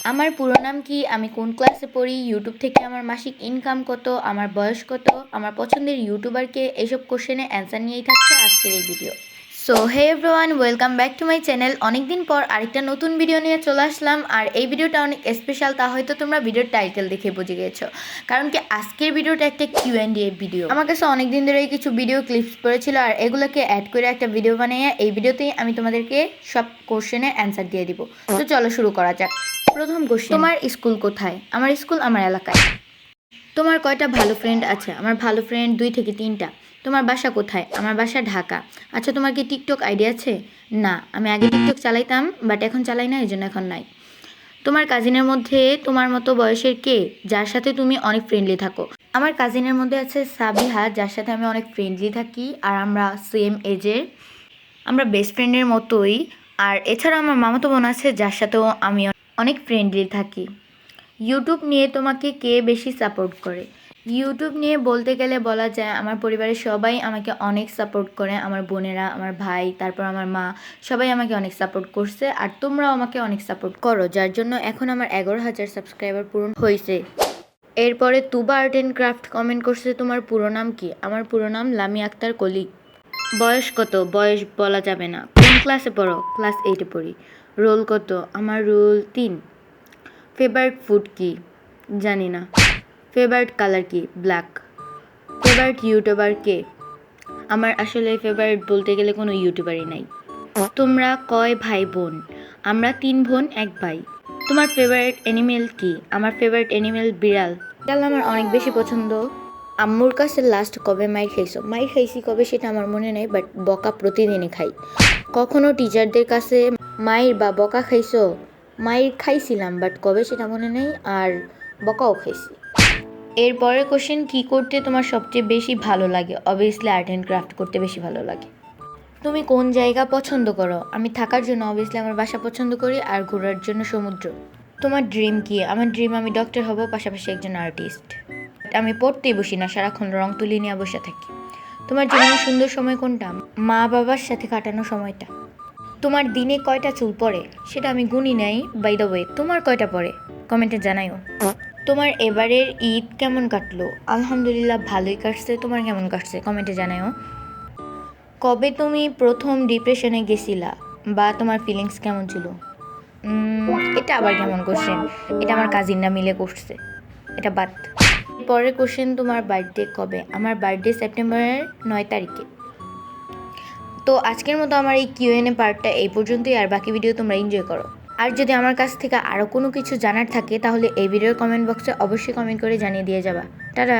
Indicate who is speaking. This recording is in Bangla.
Speaker 1: আমার পুরো নাম কি? আমি কোন ক্লাসে পড়ি? ইউটিউব থেকে আমার মাসিক ইনকাম কত? আমার বয়স কত? আমার পছন্দের ইউটিউবারকে এইসব কোশ্চেনে অ্যান্সার নিয়েই থাকছে আজকের এই video so hey everyone welcome back to my channel অনেকদিন পর আরেকটা নতুন ভিডিও নিয়ে চলে আসলাম। আর এই ভিডিওটা অনেক স্পেশাল তা হয়তো তোমরা ভিডিওর টাইটেল দেখে বুঝে গেছো। কারণ কি আজকের ভিডিওটা একটা কিউ অ্যান্ড এ ভিডিও আমার কাছে অনেকদিন ধরেই কিছু ভিডিও ক্লিপস পড়েছিল, আর এগুলোকে অ্যাড করে একটা ভিডিও বানিয়ে এই ভিডিওতেই আমি তোমাদেরকে সব কোশ্চেনে অ্যান্সার দিয়ে দিব। তো চলো শুরু করা যাক। প্রথম কোশ্চেন তোমার স্কুল কোথায়? আমার স্কুল আমার এলাকায়। তোমার কয়টা ভালো ফ্রেন্ড আছে? আমার ভালো ফ্রেন্ড দুই থেকে তিনটা। তোমার বাসা কোথায়? আমার বাসা ঢাকা। আচ্ছা তোমার কি টিকটক আইডিয়া আছে? না, আমি আগে টিকটক চালাইতাম, বাট এখন চালাই না এই জন্য এখন নাই। তোমার কাজিনের মধ্যে তোমার মতো বয়সের কে? যার সাথে তুমি অনেক ফ্রেন্ডলি থাকো। আমার কাজিনের মধ্যে আছে সাবিহা, যার সাথে আমি অনেক ফ্রেন্ডলি থাকি, আর আমরা সেম এজের আমরা বেস্ট ফ্রেন্ডের মতোই, আর এছাড়া আমার মামাতো বোন আছে, যার সাথেও আমি অনেক ফ্রেন্ডলি থাকি। ইউটিউব নিয়ে তোমাকে কে বেশি সাপোর্ট করে? ইউটিউব নিয়ে বলতে গেলে বলা যায়, আমার পরিবারের সবাই আমাকে অনেক সাপোর্ট করে। আমার বোনেরা, আমার ভাই, তারপর আমার মা, সবাই আমাকে অনেক সাপোর্ট করছে আর তোমরাও আমাকে অনেক সাপোর্ট করো, যার জন্য এখন আমার এগারো হাজার সাবস্ক্রাইবার পূরণ হয়েছে। এরপরে Tuba art and craft comment করছে, তোমার পুরো নাম কি? আমার পুরো নাম লামি আক্তার কলি। বয়স কত? বয়স বলা যাবে না। কোন ক্লাসে পড়ো? ক্লাস এইটে পড়ি। রোল কত? আমার রোল তিন। ফেভারিট ফুড কি? জানি না। ফেভারিট কালার কি? ব্ল্যাক ফেভারিট ইউটিউবার কে? আমার আসলে ফেভারিট বলতে গেলে কোনো ইউটিউবারই নাই। তোমরা কয় ভাই বোন? আমরা তিন বোন, এক ভাই। তোমার ফেভারিট অ্যানিমেল কি? আমার ফেভারিট অ্যানিমেল বিড়াল। বিড়াল আমার অনেক বেশি পছন্দ। আম্মুর কাছে লাস্ট কবে মাইর খাইছো? মাইর খাইছি কবে সেটা আমার মনে নেই বাট বকা প্রতিদিনই খাই। কখনো টিচারদের কাছে মায়ের বা বকা খাইছো? মায়ের খাইছিলাম বাট কবে সেটা মনে নেই, আর বকাও খাইছি। এরপরের কোশ্চেন কি করতে তোমার সবচেয়ে বেশি ভালো লাগে? অবভিয়াসলি আর্ট অ্যান্ড ক্রাফট করতে বেশি ভালো লাগে। তুমি কোন জায়গা পছন্দ করো? আমি থাকার জন্য অবভিয়াসলি আমার বাসা পছন্দ করি, আর ঘোরার জন্য সমুদ্র। তোমার ড্রিম কি? আমার ড্রিম আমি ডক্টর হব, পাশাপাশি একজন আর্টিস্ট আমি পড়তেই বসি না, সারাক্ষণ রং তুলি নিয়ে বসে থাকি। তোমার জীবনের সুন্দর সময় কোনটা? মা বাবার সাথে কাটানো সময়টা। তোমার দিনে কয়টা চুল পড়ে? সেটা আমি গুনি নাই বাই দ্য ওয়ে তোমার কয়টা পড়ে? কমেন্টে জানাইও তোমার এবারের ঈদ কেমন কাটলো? আলহামদুলিল্লাহ ভালোই কাটছে। তোমার কেমন কাটছে? কমেন্টে জানাইও কবে তুমি প্রথম ডিপ্রেশনে গেছিলা? বা তোমার ফিলিংস কেমন ছিল? এটা আবার কেমন কোশ্চেন এটা আমার কাজিনরা মিলে করছে। এটা বাদ। পরের কোশ্চেন তোমার বার্থডে কবে? আমার বার্থডে সেপ্টেম্বরের নয় তারিখে। তো আজকের মতো আমার এই কিউএনএ পার্টটা এই পর্যন্তই, আর বাকি ভিডিও তোমরা এনজয় করো। আর যদি আমার কাছ থেকে আরও কোনো কিছু জানার থাকে, তাহলে এই ভিডিওর কমেন্ট বক্সে অবশ্যই কমেন্ট করে জানিয়ে দিয়ে যাবা। টাটা!